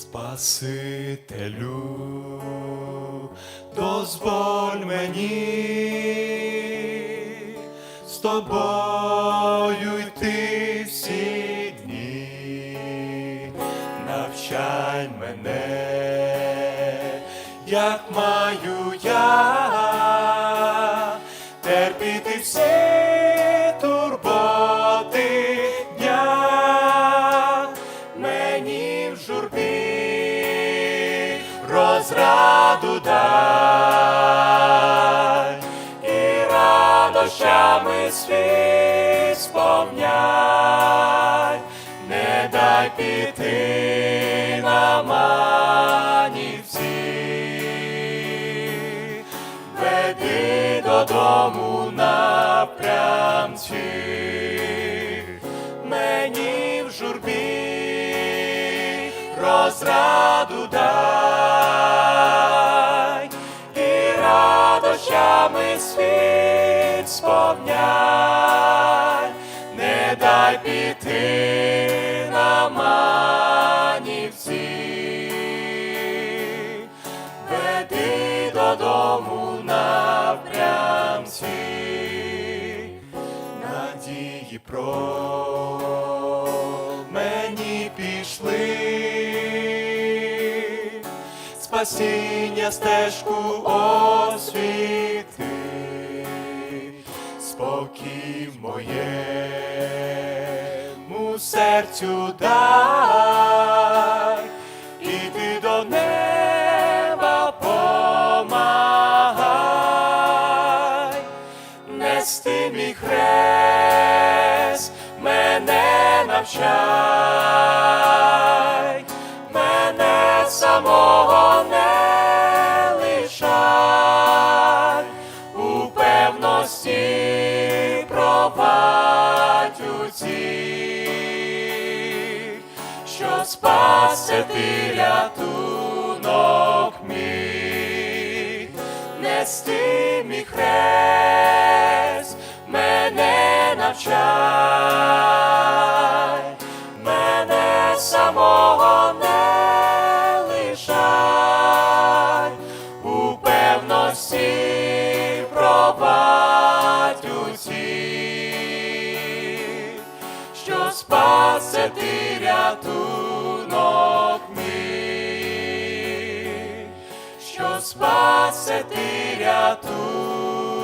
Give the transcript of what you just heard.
Спасителю, дозволь мені з тобою йти всі дні, навчай мене, як маю я терпіти всі турботи розраду дай і радощами світ сповняй, не дай піти на манівці, веди додому напрямці, мені в журбі розраду дай радощами світ сповняй, не дай піти на манівці, веди додому напрямці, надії про мені пішли, спасіння стежку освіти, спокій моєму серцю дай, і ти до неба помагай, нести мій хрест, мене навчай, мене самого що спасе ти рятунок мій, нести мій хрест, мене навчай, мене самого спасе ти рятунок мій, що спасе ти рятунок